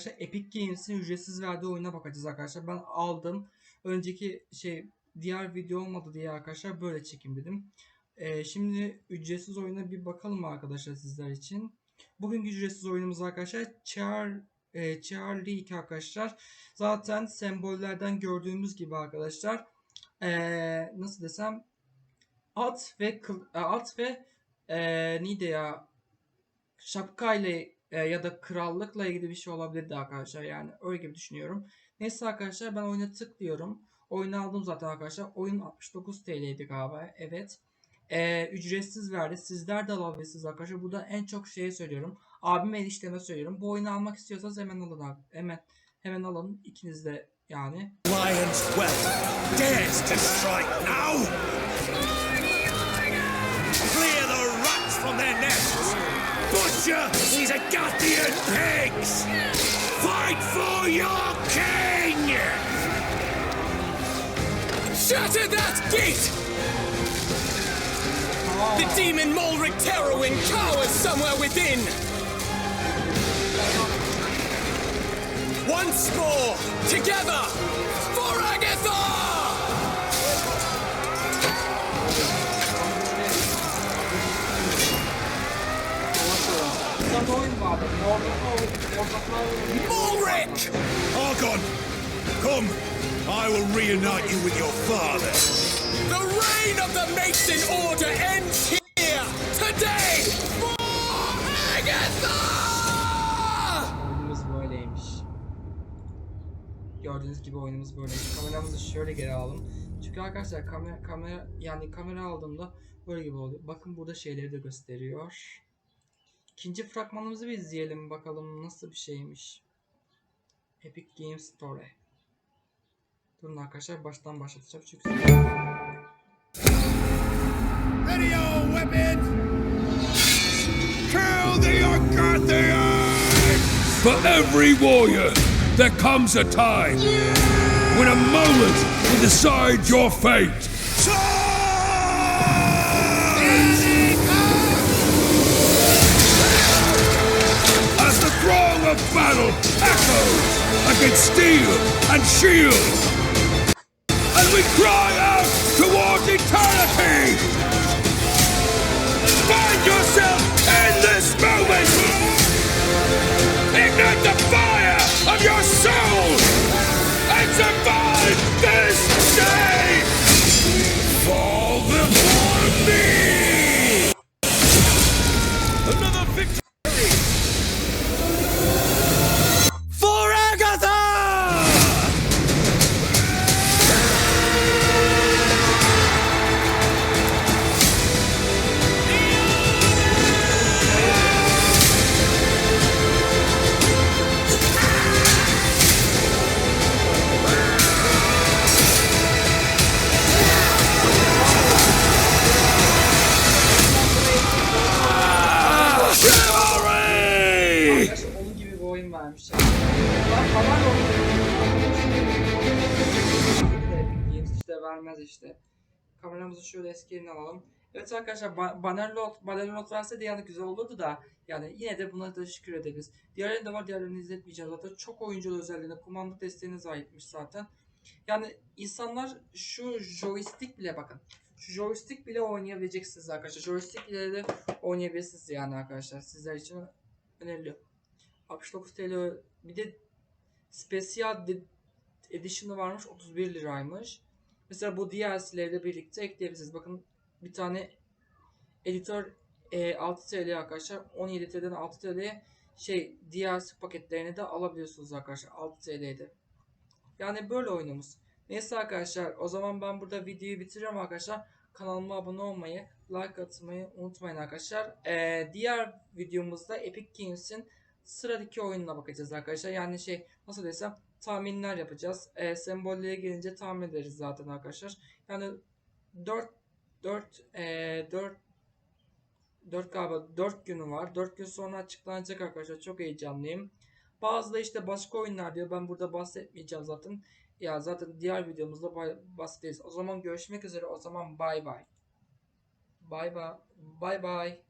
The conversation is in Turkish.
arkadaşlar Epic Games'in ücretsiz verdiği oyuna bakacağız arkadaşlar. Ben aldım. Önceki şey diğer video olmadı diye arkadaşlar böyle çekim dedim. Ee, şimdi ücretsiz oyuna bir bakalım arkadaşlar sizler için. Bugünkü ücretsiz oyunumuz arkadaşlar Char e, Charlie 2 arkadaşlar. Zaten sembollerden gördüğümüz gibi arkadaşlar ee, nasıl desem at ve e, at ve e, neydi ya şapkayla e, ya da krallıkla ilgili bir şey olabilirdi arkadaşlar yani öyle gibi düşünüyorum. Neyse arkadaşlar ben oyuna tıklıyorum. Oyunu aldım zaten arkadaşlar. Oyun 69 TL'ydi galiba. Evet. E, ücretsiz verdi. Sizler de alabilirsiniz arkadaşlar. Burada en çok şeyi söylüyorum. Abime enişteme söylüyorum. Bu oyunu almak istiyorsanız hemen alın. Hemen hemen alın. İkiniz de yani. Lion's whelp dares to strike now. Clear Butcher these Agathian pigs. Fight for your king. Shatter that gate! The demon Molric Terrorwing cowers somewhere within! Once more, together, for Agatha! Oyun vardı. Oyun. Molric! Argon, come. I will reunite you with your father. The reign of the Mason Order ends here, today, for Agatha! Oyunumuz böyleymiş. Gördüğünüz gibi oyunumuz böyleymiş. Kameramızı şöyle geri alalım. Çünkü arkadaşlar kamera, kamera yani kamera aldığımda böyle gibi oluyor. Bakın burada şeyleri de gösteriyor. İkinci fragmanımızı bir izleyelim bakalım nasıl bir şeymiş. Epic Games Store. Durun arkadaşlar baştan başlatacağım çünkü Ready your weapons! Kill the Agathians! For every warrior, there comes a time when a moment will decide your fate. Of battle echoes against steel and shield, and we cry out towards eternity. Vermez işte. Kameramızı şöyle eski yerine alalım. Evet arkadaşlar ba- Bannerlord, Bannerlord verse de yani güzel olurdu da yani yine de buna da şükür ederiz. Diğerlerinde de var diğerlerini izletmeyeceğiz zaten. Çok oyunculu özelliğine kumanda desteğine sahipmiş zaten. Yani insanlar şu joystick bile bakın. Şu joystick bile oynayabileceksiniz arkadaşlar. Joystick ile de oynayabilirsiniz yani arkadaşlar. Sizler için öneriliyor. 69 TL bir de Special Edition'ı varmış 31 liraymış. Mesela bu DLC'leri birlikte ekleyebilirsiniz. Bakın bir tane editör e, 6 TL arkadaşlar. 17 TL'den 6 TL'ye şey DLC paketlerini de alabiliyorsunuz arkadaşlar. 6 TL'de. Yani böyle oyunumuz. Neyse arkadaşlar o zaman ben burada videoyu bitiriyorum arkadaşlar. Kanalıma abone olmayı, like atmayı unutmayın arkadaşlar. Ee, diğer videomuzda Epic Games'in sıradaki oyununa bakacağız arkadaşlar. Yani şey nasıl desem tahminler yapacağız. Ee, sembollere gelince tahmin ederiz zaten arkadaşlar. Yani 4 4 e, 4 4 galiba 4 günü var. 4 gün sonra açıklanacak arkadaşlar. Çok heyecanlıyım. Bazı da işte başka oyunlar diyor. Ben burada bahsetmeyeceğim zaten. Ya zaten diğer videomuzda bahsederiz. O zaman görüşmek üzere. O zaman bay bay. Bay bay. Bay bay.